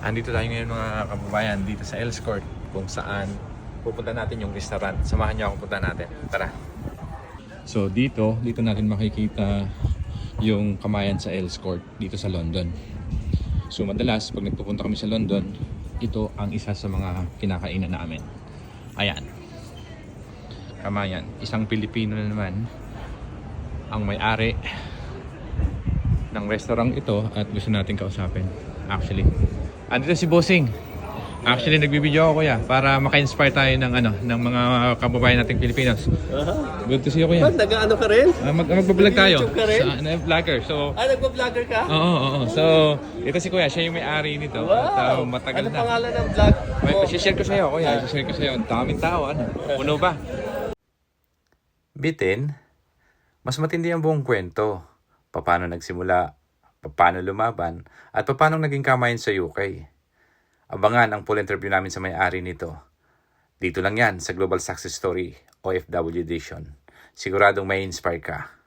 Andito tayo ngayon mga kababayan dito sa Els Court kung saan pupunta natin yung restaurant. Samahan niyo ako punta natin. Tara. So dito, dito natin makikita yung kamayan sa Els Court dito sa London. So madalas pag nagpupunta kami sa London, ito ang isa sa mga kinakainan namin. Ayan. Kamayan. Isang Pilipino na naman ang may-ari ng restaurant ito at gusto natin kausapin. Actually, andito si Bossing. Actually, nagbibideo ako kuya para maka-inspire tayo ng ano ng mga kababayan nating Pilipinos. Good to see you kuya. Ba't nag-ano ka rin? Uh, mag magbablog tayo. Nag-YouTube ka rin? Sa, ano, vlogger. So, Ah, nagpa-vlogger ka? oo, oo, oo. So, ito si kuya, siya yung may-ari nito. At uh, matagal ano na. pangalan ng vlog May, mo? share ko sa'yo, kuya. share ko sa'yo. Ang daming tao, ano? Puno ba? Bitin, mas matindi ang buong kwento. Paano nagsimula, paano lumaban, at paano naging kamayan sa UK. Abangan ang full interview namin sa may-ari nito. Dito lang yan sa Global Success Story, OFW Edition. Siguradong may inspire ka.